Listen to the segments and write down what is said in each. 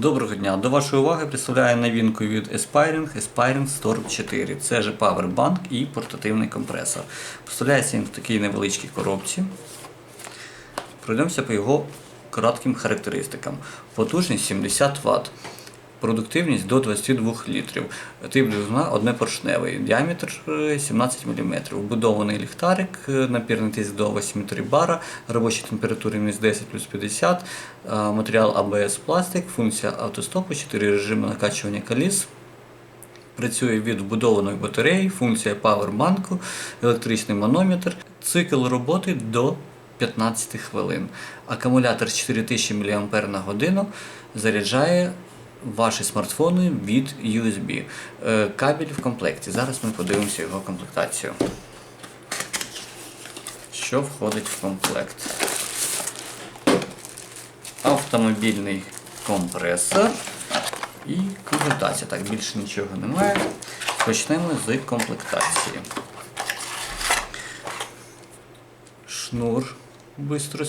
Доброго дня! До вашої уваги представляю новинку від Aspiring Aspiring Storm 4. Це же Powerbank і портативний компресор. Поставляється він в такій невеличкій коробці. Пройдемося по його коротким характеристикам. Потужність 70 Вт. Продуктивність до 22 літрів. Тип двигуна однепоршневий, діаметр е, 17 мм. Вбудований ліхтарик, е, напірний тиск до 8,3 бара, робоча температура мінус 10 плюс 50, е, матеріал ABS пластик, функція автостопу, 4 режими накачування коліс. Працює від вбудованої батареї, функція павербанку, електричний манометр, цикл роботи до 15 хвилин. Акумулятор 4000 мАч заряджає ваші смартфони від USB. Е, Кабель в комплекті. Зараз ми подивимося його комплектацію. Що входить в комплект? Автомобільний компресор і комплектація. Так, більше нічого немає. Почнемо з комплектації. Шнур бистро.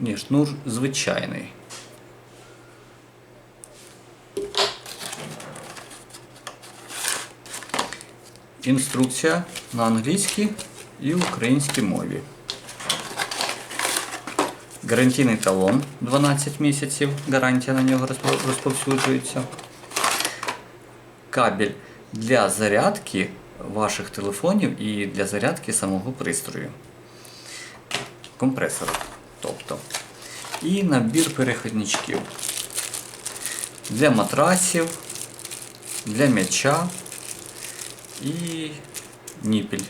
Ні, шнур звичайний. Інструкція на англійській і українській мові. Гарантійний талон 12 місяців. Гарантія на нього розповсюджується. Кабель для зарядки ваших телефонів і для зарядки самого пристрою. Компресор. Тобто. І набір переходничків. Для матрасів, для м'яча і ніпіль.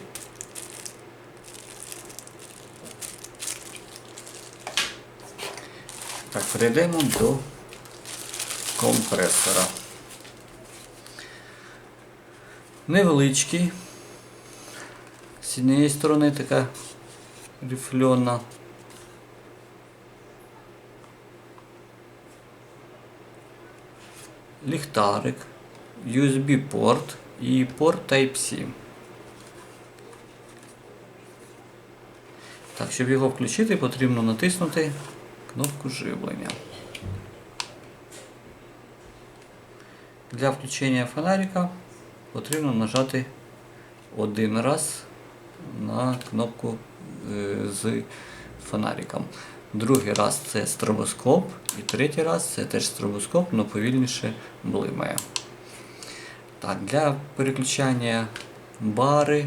Так, перейдемо до компресора. Невеличкий. З однієї сторони така рифльона. Ліхтарик, USB-порт і порт Type-C. Так, щоб його включити, потрібно натиснути кнопку живлення. Для включення фонарика потрібно нажати один раз на кнопку е, з фонариком. Другий раз це стробоскоп, і третій раз це теж стробоскоп, але повільніше блимає. Так, для переключання бари.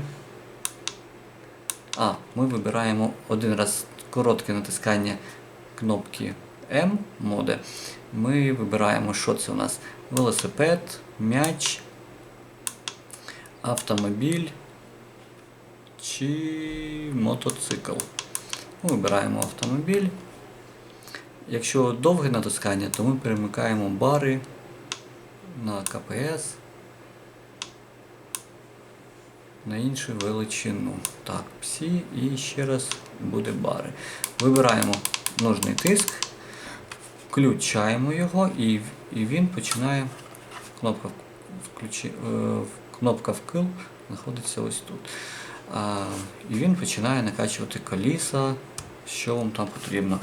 А, ми вибираємо один раз коротке натискання кнопки М моди. Ми вибираємо, що це у нас велосипед, м'яч, автомобіль чи мотоцикл. Ми вибираємо автомобіль. Якщо довге натискання, то ми перемикаємо бари на КПС на іншу величину. Так, псі і ще раз буде бари. Вибираємо нужний тиск, включаємо його і, і він починає. Кнопка, включи, е, кнопка вкил знаходиться ось тут. А, і він починає накачувати коліса, що вам там потрібно.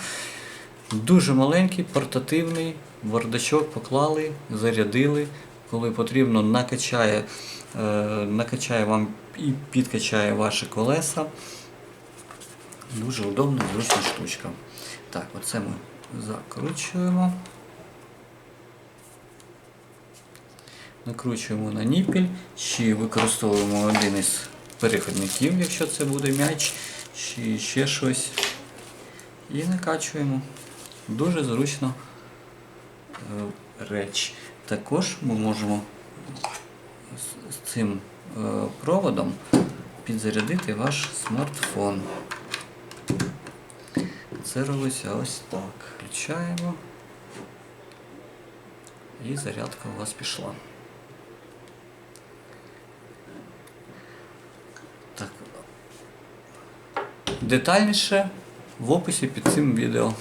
Дуже маленький, портативний, бардачок поклали, зарядили. Коли потрібно, накачає, е, накачає вам і підкачає ваші колеса. Дуже удобна, зручна штучка. Так, оце ми закручуємо. Накручуємо на ніпіль, чи використовуємо один із переходників, якщо це буде м'яч, чи ще щось. І накачуємо. Дуже зручно е, реч. Також ми можемо з- цим е, проводом підзарядити ваш смартфон. Це робиться ось так. Включаємо. І зарядка у вас пішла. Так. Детальніше в описі під цим відео.